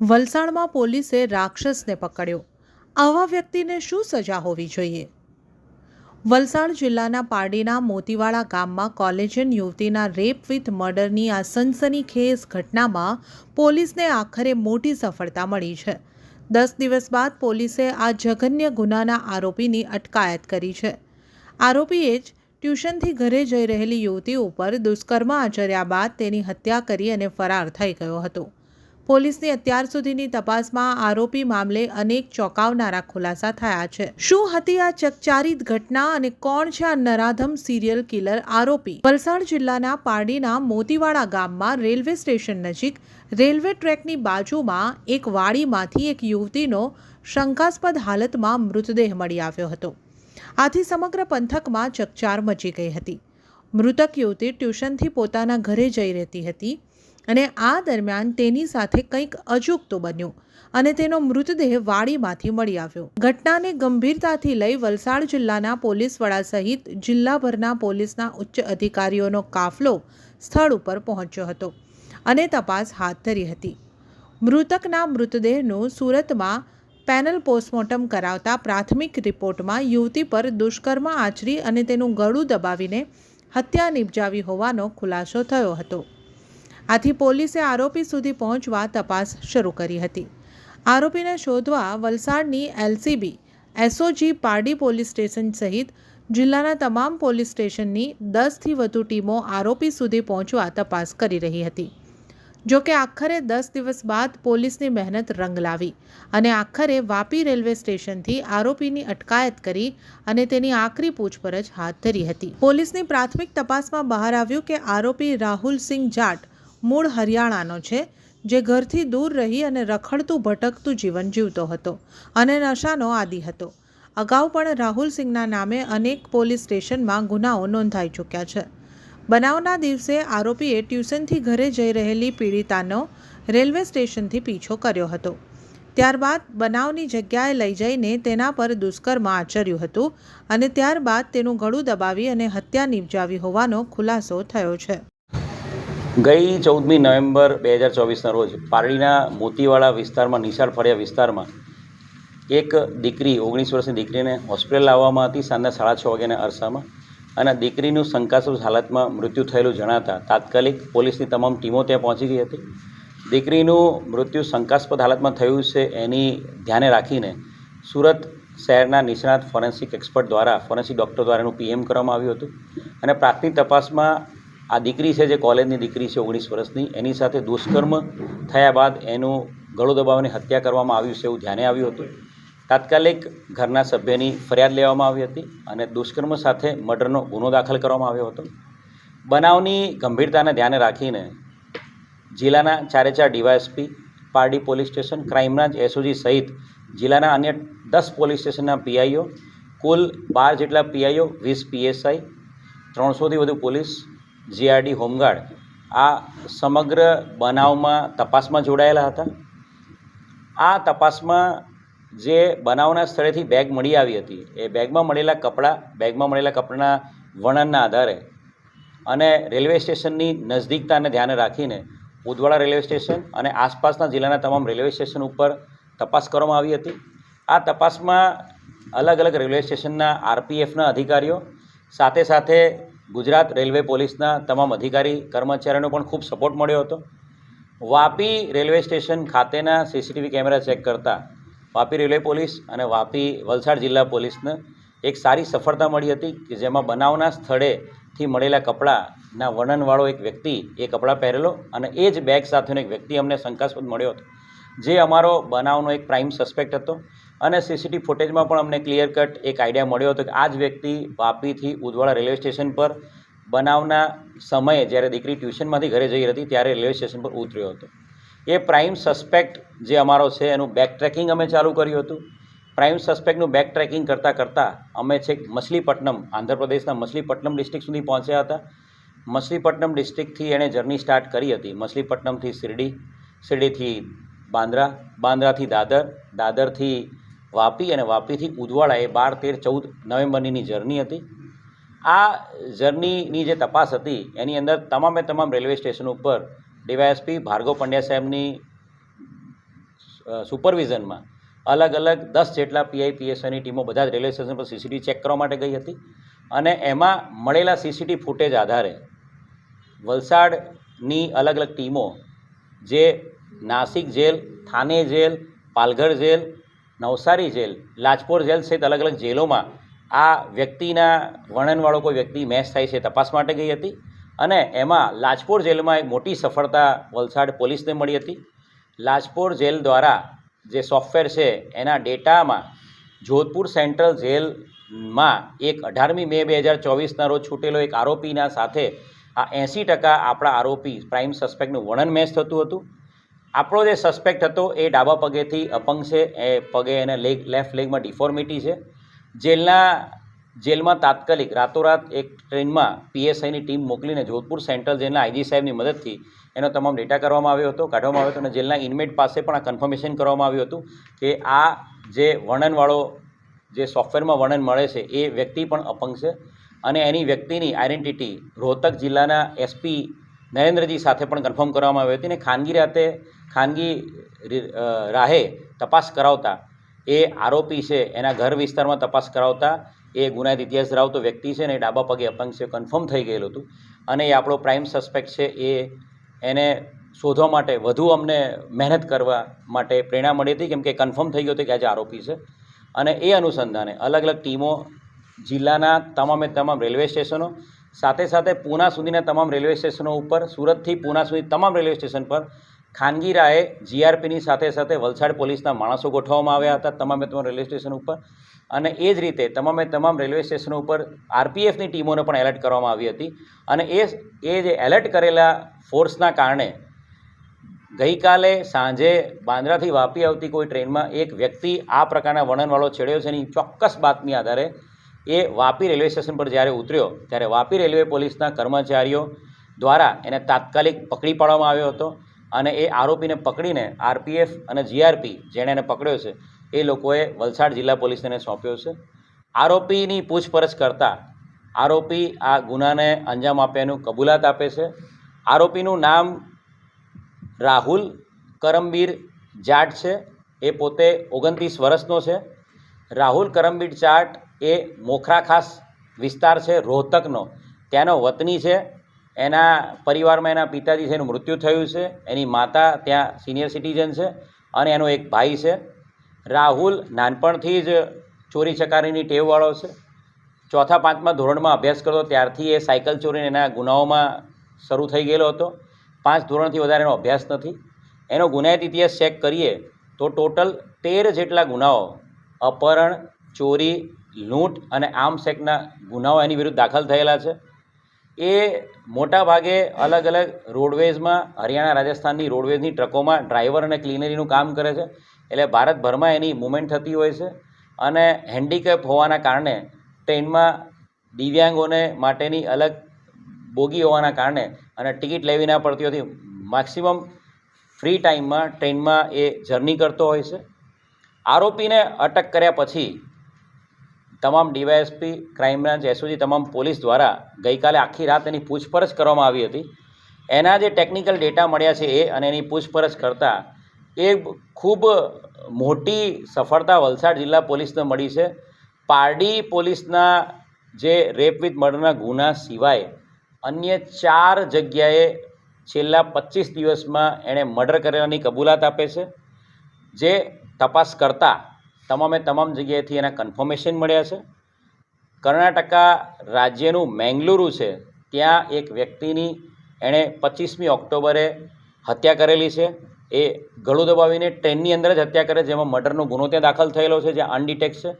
વલસાડમાં પોલીસે રાક્ષસને પકડ્યો. આવા વ્યક્તિને શું સજા હોવી જોઈએ? વલસાડ જિલ્લાના પારડીના મોતીવાડા ગામમાં કોલેજન યુવતીના રેપ વિથ મર્ડરની આ સનસનીખેજ ઘટનામાં પોલીસને આખરે મોટી સફળતા મળી છે. દસ દિવસ બાદ પોલીસે આ જઘન્ય ગુનાના આરોપીની અટકાયત કરી છે. આરોપીએ જ ટ્યુશનથી ઘરે જઈ રહેલી યુવતી ઉપર દુષ્કર્મ આચર્યા બાદ તેની હત્યા કરી અને ફરાર થઈ ગયો હતો. પોલીસની અત્યાર સુધીની તપાસમાં આરોપી મામલે અનેક ચોંકાવનારા ખુલાસા થયા છે. શું હતી આ ચકચારિત ઘટના અને કોણ છે આ નરાધમ સિરિયલ કિલર આરોપી? વલસાડ જિલ્લાના પારડીના મોતીવાડા ગામમાં રેલવે સ્ટેશન નજીક રેલવે ટ્રેકની બાજુમાં એક વાડીમાંથી એક યુવતીનો શંકાસ્પદ હાલતમાં મૃતદેહ મળી આવ્યો હતો. આથી સમગ્ર પંથકમાં ચકચાર મચી ગઈ હતી. મૃતક યુવતી ટ્યુશનથી પોતાના ઘરે જઈ રહેતી હતી. અને આ દરમિયાન તેની સાથે કંઈક અજુગતું બન્યું અને તેનો મૃતદેહ વાડીમાંથી મળી આવ્યો. ઘટનાને ગંભીરતાથી લઈ વલસાડ જિલ્લાના પોલીસ વડા સહિત જિલ્લાભરના પોલીસના ઉચ્ચ અધિકારીઓનો કાફલો સ્થળ ઉપર પહોંચ્યો હતો અને તપાસ હાથ ધરી હતી. મૃતકના મૃતદેહનું સુરતમાં પેનલ પોસ્ટમોર્ટમ કરાવતા પ્રાથમિક રિપોર્ટમાં યુવતી પર દુષ્કર્મ આચરી અને તેનું ગળું દબાવીને હત્યા નિપજાવી હોવાનો ખુલાસો થયો હતો. આથી પોલીસે આરોપી સુધી પહોંચવા તપાસ શરૂ કરી હતી. આરોપીને શોધવા વલસાડની LCB, SOG Pardi police station સહિત જિલ્લાના તમામ પોલીસ સ્ટેશનની દસથી વધુ ટીમો આરોપી સુધી પહોંચવા તપાસ કરી રહી હતી. જો કે આખરે દસ દિવસ બાદ પોલીસની મહેનત રંગ લાવી અને આખરે વાપી રેલવે સ્ટેશનથી આરોપીની અટકાયત કરી અને તેની આખરી પૂછપરછ હાથ ધરી હતી. પોલીસની પ્રાથમિક તપાસમાં બહાર આવ્યું કે આરોપી રાહુલ સિંહ જાટ મૂળ હરિયાણાનો છે, જે ઘરથી દૂર રહી અને રખડતું, ભટકતું જીવન જીવતો હતો અને નશાનો આદિ હતો. અગાઉ પણ રાહુલ સિંહના નામે અનેક પોલીસ સ્ટેશનમાં ગુનાઓ નોંધાઈ ચૂક્યા છે. બનાવના દિવસે આરોપીએ ટ્યુશનથી ઘરે જઈ રહેલી પીડિતાનો રેલવે સ્ટેશનથી પીછો કર્યો હતો. ત્યારબાદ બનાવની જગ્યાએ લઈ જઈને તેના પર દુષ્કર્મ આચર્યું હતું અને ત્યારબાદ તેનું ગળું દબાવી અને હત્યા નિપજાવી હોવાનો ખુલાસો થયો છે. ગઈ ચૌદમી નવેમ્બર બે હજાર ચોવીસના રોજ પારડીના મોતીવાડા વિસ્તારમાં, નિશાળ ફળિયા વિસ્તારમાં એક દીકરી, ઓગણીસ વર્ષની દીકરીને હોસ્પિટલ લાવવામાં હતી સાંજના સાડા છ વાગ્યાના અરસામાં અને દીકરીનું શંકાસ્પદ હાલતમાં મૃત્યુ થયેલું જણાતા તાત્કાલિક પોલીસની તમામ ટીમો ત્યાં પહોંચી ગઈ હતી. દીકરીનું મૃત્યુ શંકાસ્પદ હાલતમાં થયું છે એની ધ્યાને રાખીને સુરત શહેરના નિષ્ણાત ફોરેન્સિક એક્સપર્ટ દ્વારા ફોરેન્સિક ડૉક્ટર દ્વારા એનું પીએમ કરવામાં આવ્યું હતું અને પ્રાથમિક તપાસમાં આ દીકરી છે જે કોલેજની દીકરી છે ઓગણીસ વર્ષની, એની સાથે દુષ્કર્મ થયા બાદ એનું ગળું દબાવીને હત્યા કરવામાં આવ્યું છે એવું ધ્યાને આવ્યું હતું. તાત્કાલિક ઘરના સભ્યની ફરિયાદ લેવામાં આવી હતી અને દુષ્કર્મ સાથે મર્ડરનો ગુનો દાખલ કરવામાં આવ્યો હતો. બનાવની ગંભીરતાને ધ્યાને રાખીને જિલ્લાના ચારે ચાર DYSP, Pardi police station crime branch SOG સહિત જિલ્લાના અન્ય દસ પોલીસ સ્ટેશનના પીઆઈઓ, કુલ બાર જેટલા પીઆઈઓ, વીસ પીએસઆઈ, ત્રણસોથી વધુ પોલીસ જીઆરડી હોમગાર્ડ આ સમગ્ર બનાવમાં તપાસમાં જોડાયેલા હતા. આ તપાસમાં જે બનાવના સ્થળેથી બેગ મળી આવી હતી, એ બેગમાં મળેલા કપડાં, બેગમાં મળેલા કપડાના વર્ણનના આધારે અને રેલવે સ્ટેશનની નજદીકતાને ધ્યાને રાખીને ઉદવાડા રેલવે સ્ટેશન અને આસપાસના જિલ્લાના તમામ રેલવે સ્ટેશન ઉપર તપાસ કરવામાં આવી હતી. આ તપાસમાં અલગ અલગ રેલવે સ્ટેશનના આરપીએફના અધિકારીઓ સાથે સાથે ગુજરાત રેલવે પોલીસના તમામ અધિકારી, કર્મચારીઓનો પણ ખૂબ સપોર્ટ મળ્યો હતો. વાપી રેલવે સ્ટેશન ખાતેના સીસીટીવી કેમેરા ચેક કરતાં વાપી રેલવે પોલીસ અને વાપી વલસાડ જિલ્લા પોલીસને એક સારી સફળતા મળી હતી કે જેમાં બનાવના સ્થળેથી મળેલા કપડાના વર્ણનવાળો એક વ્યક્તિ એ કપડાં પહેરેલો અને એ જ બેગ સાથેનો એક વ્યક્તિ અમને શંકાસ્પદ મળ્યો હતો. જે અમારો બનાવનો એક પ્રાઇમ સસ્પેક્ટ હતો. અને સીસીટીવી ફૂટેજમાં પણ અમને ક્લિયર કટ એક આઈડિયા મળ્યો હતો કે આ જ વ્યક્તિ વાપીથી ઉદવાડા રેલવે સ્ટેશન પર બનાવના સમયે જ્યારે દીકરી ટ્યુશનમાંથી ઘરે જઈ હતી ત્યારે રેલવે સ્ટેશન પર ઉતર્યો હતો. એ પ્રાઇમ સસ્પેક્ટ જે અમારો છે એનું બેક ટ્રેકિંગ અમે ચાલુ કર્યું હતું. પ્રાઇમ સસ્પેક્ટનું બેક ટ્રેકિંગ કરતાં કરતાં અમે છેક મછલીપટ્ટનમ, આંધ્રપ્રદેશના મછલીપટ્ટનમ ડિસ્ટ્રિક્ટ સુધી પહોંચ્યા હતા. મછલીપટ્ટનમ ડિસ્ટ્રિક્ટથી એણે જર્ની સ્ટાર્ટ કરી હતી. મછલીપટ્ટનમથી શિરડી, શિરડીથી બાંદ્રા, બાંદ્રાથી દાદર, દાદરથી વાપી અને વાપીથી ઉદવાડા એ બાર તેર ચૌદ નવેમ્બરની જર્ની હતી. આ જર્નીની જે તપાસ હતી, એની અંદર તમામે તમામ રેલવે સ્ટેશન ઉપર ડીવાયએસપી ભાર્ગવ પંડ્યા સાહેબની સુપરવિઝનમાં અલગ અલગ દસ જેટલા પીઆઈ પીએસઆઈની ટીમો બધા જ રેલવે સ્ટેશન પર સીસીટીવી ચેક કરવા માટે ગઈ હતી. અને એમાં મળેલા સીસીટીવી ફૂટેજ આધારે વલસાડની અલગ અલગ ટીમો, જે Nashik jail, Thane jail, Palghar jail Navsari jail, Lajpor jail સહિત અલગ અલગ જેલોમાં આ વ્યક્તિના વર્ણનવાળો કોઈ વ્યક્તિ મેચ થાય છે તપાસ માટે ગઈ હતી અને એમાં લાજપોર જેલમાં એક મોટી સફળતા વલસાડ પોલીસને મળી હતી. લાજપોર જેલ દ્વારા જે સોફ્ટવેર છે એના ડેટામાં જોધપુર સેન્ટ્રલ જેલમાં એક અઢારમી મે બે હજાર ચોવીસના રોજ છૂટેલો એક આરોપીના સાથે આ એંસી ટકા આપણા આરોપી પ્રાઇમ સસ્પેક્ટનું વર્ણન મેચ થતું હતું. આપણો જે સસ્પેક્ટ હતો એ ડાબા પગેથી અપંગ છે. એ પગે એને લેગ લેફ્ટ લેગમાં ડિફોર્મિટી છે. જેલના, જેલમાં તાત્કાલિક રાતોરાત એક ટ્રેનમાં પીએસઆઈની ટીમ મોકલીને જોધપુર સેન્ટ્રલ જેલના આઈજી સાહેબની મદદથી એનો તમામ ડેટા કરવામાં આવ્યો હતો, કાઢવામાં આવ્યો હતો અને જેલના ઇનમેટ પાસે પણ આ કન્ફર્મેશન કરવામાં આવ્યું હતું કે આ જે વર્ણનવાળો જે સોફ્ટવેરમાં વર્ણન મળે છે એ વ્યક્તિ પણ અપંગ છે. અને એની વ્યક્તિની આઈડેન્ટિટી રોહતક જિલ્લાના એસપી નરેન્દ્રજી સાથે પણ કન્ફર્મ કરવામાં આવી હતી અને ખાનગી રાતે ખાનગી રાહે તપાસ કરાવતા એ આરોપી છે, એના ઘર વિસ્તારમાં તપાસ કરાવતા એ ગુનાહિત ઇતિહાસ ધરાવતો વ્યક્તિ છે ને ડાબા પગે અપંગ છે કન્ફર્મ થઈ ગયેલું હતું અને એ આપણો પ્રાઇમ સસ્પેક્ટ છે, એ એને શોધવા માટે વધુ અમને મહેનત કરવા માટે પ્રેરણા મળી હતી, કેમ કે કન્ફર્મ થઈ ગયું હતું કે આજે આરોપી છે. અને એ અનુસંધાને અલગ અલગ ટીમો જિલ્લાના તમામે તમામ રેલવે સ્ટેશનો સાથે સાથે પૂના સુધીના તમામ રેલવે સ્ટેશનો ઉપર, સુરતથી પૂના સુધી તમામ રેલવે સ્ટેશન પર ખાનગી રાહે જીઆરપીની સાથે સાથે વલસાડ પોલીસના માણસો ગોઠવવામાં આવ્યા હતા, તમામે તમામ રેલવે સ્ટેશન ઉપર. અને એ જ રીતે તમામે તમામ રેલવે સ્ટેશનો ઉપર આરપીએફની ટીમોને પણ એલર્ટ કરવામાં આવી હતી. અને એ એ જે એલર્ટ કરેલા ફોર્સના કારણે ગઈકાલે સાંજે બાંદ્રાથી વાપી આવતી કોઈ ટ્રેનમાં એક વ્યક્તિ આ પ્રકારના વર્ણનવાળો છેડ્યો છે, એની ચોક્કસ બાતમી આધારે એ વાપી રેલવે સ્ટેશન પર જ્યારે ઉતર્યો, ત્યારે વાપી રેલવે પોલીસના કર્મચારીઓ દ્વારા એને તાત્કાલિક પકડી પાડવામાં આવ્યો હતો અને એ આરોપીને પકડીને આરપીએફ અને જીઆરપી, જેણે એને પકડ્યો છે, એ લોકોએ વલસાડ જિલ્લા પોલીસને સોંપ્યો છે. આરોપીની પૂછપરછ કરતાં આરોપી આ ગુનાને અંજામ આપ્યાનું કબૂલાત આપે છે. આરોપીનું નામ રાહુલ કરમબીર જાટ છે. એ પોતે ઓગણત્રીસ વર્ષનો છે. રાહુલ કરમબીર જાટ એ મોખરા ખાસ વિસ્તાર છે, રોહતકનો. ત્યાંનો વતની છે, એના પરિવારમાં એના પિતાજી છે, એનું મૃત્યુ થયું છે, એની માતા ત્યાં સિનિયર સિટીઝન છે અને એનો એક ભાઈ છે. રાહુલ નાનપણથી જ ચોરી ચકારીની ટેવવાળો છે. ચોથા, પાંચમા ધોરણમાં અભ્યાસ કરતો ત્યારથી એ સાયકલ ચોરીને એના ગુનાઓમાં શરૂ થઈ ગયેલો હતો. પાંચ ધોરણથી વધારે એનો અભ્યાસ નથી. એનો ગુનાહિત ઇતિહાસ ચેક કરીએ તો ટોટલ તેર જેટલા ગુનાઓ, અપહરણ, ચોરી લૂંટ અને આર્મ્સ એક્ટના ગુનાઓ એની વિરુદ્ધ દાખલ થયેલા છે. એ મોટા ભાગે અલગ અલગ રોડવેઝમાં, હરિયાણા રાજસ્થાનની રોડવેઝની ટ્રકોમાં ડ્રાઈવર અને ક્લીનરીનું કામ કરે છે. એટલે ભારતભરમાં એની મુવમેન્ટ થતી હોય છે અને હેન્ડીકેપ હોવાના કારણે ટ્રેનમાં દિવ્યાંગોને માટેની અલગ બોગી હોવાના કારણે અને ટિકિટ લેવી ના પડતી હોતી મેક્સિમમ ફ્રી ટાઈમમાં ટ્રેનમાં એ જર્ની કરતો હોય છે. આરોપીને અટક કર્યા પછી તમામ ડીવાયએસપી, ક્રાઇમ બ્રાન્ચ, એસઓજી, તમામ પોલીસ દ્વારા ગઈકાલે આખી રાત એની પૂછપરછ કરવામાં આવી હતી. એના જે ટેકનિકલ ડેટા મળ્યા છે એ અને એની પૂછપરછ કરતાં એ ખૂબ મોટી સફળતા વલસાડ જિલ્લા પોલીસને મળી છે. પારડી પોલીસના જે રેપ વિથ મર્ડરના ગુના સિવાય અન્ય ચાર જગ્યાએ છેલ્લા પચીસ દિવસમાં એણે મર્ડર કરેલાની કબૂલાત આપે છે. જે તપાસ કરતાં તમામે તમામ જગ્યાએથી એના કન્ફર્મેશન મળ્યા છે. કર્ણાટકા રાજ્યનું મેંગલુરુ છે, ત્યાં એક વ્યક્તિની એણે પચીસમી ઓક્ટોબરે હત્યા કરેલી છે. એ ગળું દબાવીને ટ્રેનની અંદર જ હત્યા કરે, જેમાં મર્ડરનો ગુનો ત્યાં દાખલ થયેલો છે, જે અનડિટેક્ટ છે.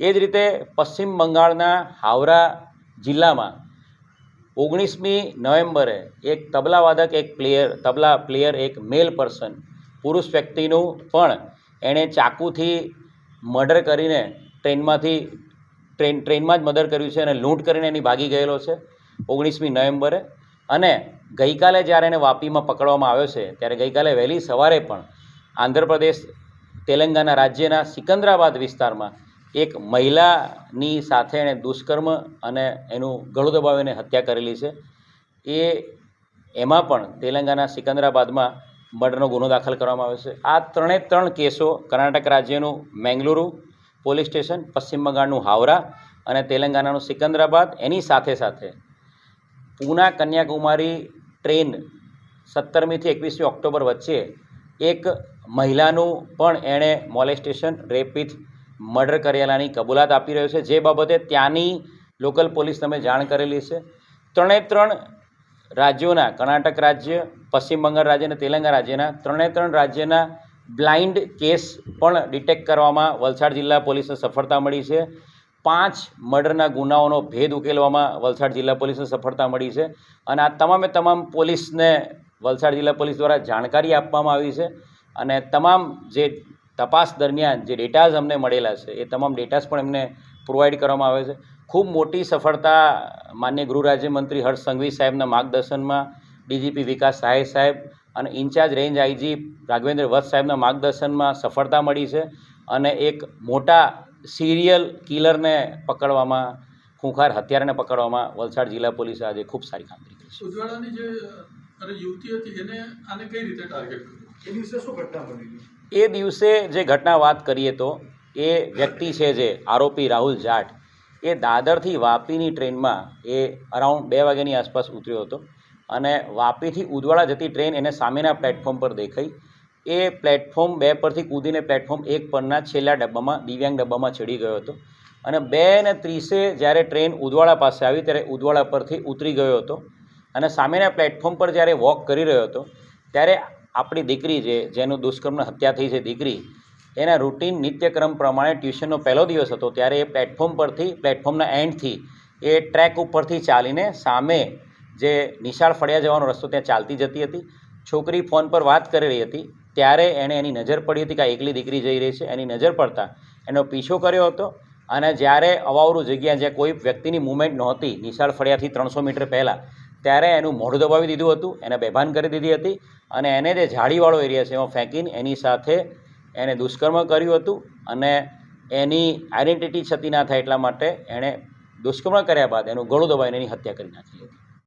એ જ રીતે પશ્ચિમ બંગાળના હાવરા જિલ્લામાં ઓગણીસમી નવેમ્બરે એક તબલાવાદક, એક પ્લેયર, તબલા પ્લેયર, એક મેલ પર્સન પુરુષ વ્યક્તિનું પણ એણે ચાકુથી મર્ડર કરીને ટ્રેનમાંથી, ટ્રેન, ટ્રેનમાં જ મર્ડર કર્યું છે અને લૂંટ કરીને એની ભાગી ગયેલો છે ઓગણીસમી નવેમ્બરે. અને ગઈકાલે જ્યારે એને વાપીમાં પકડવામાં આવ્યો છે, ત્યારે ગઈકાલે વહેલી સવારે પણ આંધ્રપ્રદેશ, તેલંગાના રાજ્યના સિકંદરાબાદ વિસ્તારમાં એક મહિલાની સાથે એણે દુષ્કર્મ અને એનું ગળું દબાવીને હત્યા કરેલી છે. એ, એમાં પણ તેલંગાના સિકંદરાબાદમાં મર્ડરનો ગુનો દાખલ કરવામાં આવ્યો છે. આ ત્રણે ત્રણ કેસો કર્ણાટક રાજ્યનું મેંગલુરુ પોલીસ સ્ટેશન, પશ્ચિમ બંગાળનું હાવરા અને તેલંગાણાનું સિકંદરાબાદ. એની સાથે સાથે પૂના કન્યાકુમારી ટ્રેન સત્તરમીથી એકવીસમી ઓક્ટોબર વચ્ચે એક મહિલાનું પણ એણે મોલેસ્ટેશન રેપ વિથ મર્ડર કરેલાની કબૂલાત આપી રહ્યો છે. જે બાબતે ત્યાંની લોકલ પોલીસ તમે જાણ કરેલી છે. ત્રણે ત્રણ રાજ્યોના કર્ણાટક રાજ્ય, પશ્ચિમ બંગાળ રાજ્ય અને તેલંગાણા રાજ્યના ત્રણે ત્રણ રાજ્યના બ્લાઇન્ડ કેસ પણ ડિટેક્ટ કરવામાં વલસાડ જિલ્લા પોલીસને સફળતા મળી છે. પાંચ મર્ડરના ગુનાઓનો ભેદ ઉકેલવામાં વલસાડ જિલ્લા પોલીસને સફળતા મળી છે અને આ તમામે તમામ પોલીસને વલસાડ જિલ્લા પોલીસ દ્વારા જાણકારી આપવામાં આવી છે અને તમામ જે તપાસ દરમિયાન જે ડેટાઝ અમને મળેલા છે એ તમામ ડેટાઝ પણ એમને પ્રોવાઈડ કરવામાં આવે છે. ખૂબ મોટી સફળતા માન્ય ગૃહ રાજ્યમંત્રી હર્ષ સંઘવી સાહેબના માર્ગદર્શનમાં ડીજીપી વિકાસ સહાય સાહેબ અને incharge range IG Raghavendra Vats સાહેબના માર્ગદર્શનમાં સફળતા મળી છે અને એક મોટા સિરિયલ કિલરને પકડવામાં ખૂંખાર હત્યારાને પકડવામાં વલસાડ જિલ્લા પોલીસે આજે ખૂબ સારી કામગીરી કરી છે. ઉજવાડાની યુવતી હતી એને આને કઈ રીતે ટાર્ગેટ એ દિવસે શું ઘટના બનેલી એ દિવસે જે ઘટના વાત કરીએ તો એ વ્યક્તિ છે જે આરોપી રાહુલ જાટ એ દાદરથી વાપીની ટ્રેનમાં એ અરાઉન્ડ બે વાગ્યાની આસપાસ ઉતર્યો હતો અને વાપીથી ઉદવાડા જતી ટ્રેન એને સામેના પ્લેટફોર્મ પર દેખાઈ. એ પ્લેટફોર્મ બે પરથી કૂદીને પ્લેટફોર્મ એક પરના છેલ્લા ડબ્બામાં, દિવ્યાંગ ડબ્બામાં ચડી ગયો હતો. અને બે ને ત્રીસે જ્યારે ટ્રેન ઉદવાડા પાસે આવી ત્યારે ઉદવાડા પરથી ઉતરી ગયો હતો. અને સામેના પ્લેટફોર્મ પર જ્યારે વોક કરી રહ્યો હતો, ત્યારે આપણી દીકરી જે, જેનું દુષ્કર્મની હત્યા થઈ છે દીકરી એના રૂટીન નિત્યક્રમ પ્રમાણે ટ્યુશનનો પહેલો દિવસ હતો ત્યારે એ પ્લેટફોર્મ પરથી પ્લેટફોર્મના એન્ડથી એ ટ્રેક ઉપરથી ચાલીને સામે જે નિશાળ ફળિયા જવાનો રસ્તો ત્યાં ચાલતી જતી હતી. છોકરી ફોન પર વાત કરી રહી હતી. ત્યારે એણે એની નજર પડી હતી કે એકલી દીકરી જઈ રહી છે. એની નજર પડતા એનો પીછો કર્યો હતો અને જ્યારે અવાવરું જગ્યા જ્યાં કોઈ વ્યક્તિની મૂવમેન્ટ નહોતી, નિશાળ ફળિયાથી ત્રણસો મીટર પહેલાં, ત્યારે એનું મોઢું દબાવી દીધું હતું. એને બેભાન કરી દીધી હતી અને એને જે ઝાડીવાળો એરિયા છે એમાં ફેંકીને એની સાથે એને દુષ્કર્મ કર્યું હતું અને એની આઇડેન્ટિટી છતી ના થાય એટલા માટે એણે દુષ્કર્મ કર્યા બાદ એનું ગળું દબાવીને એની હત્યા કરી નાખી હતી.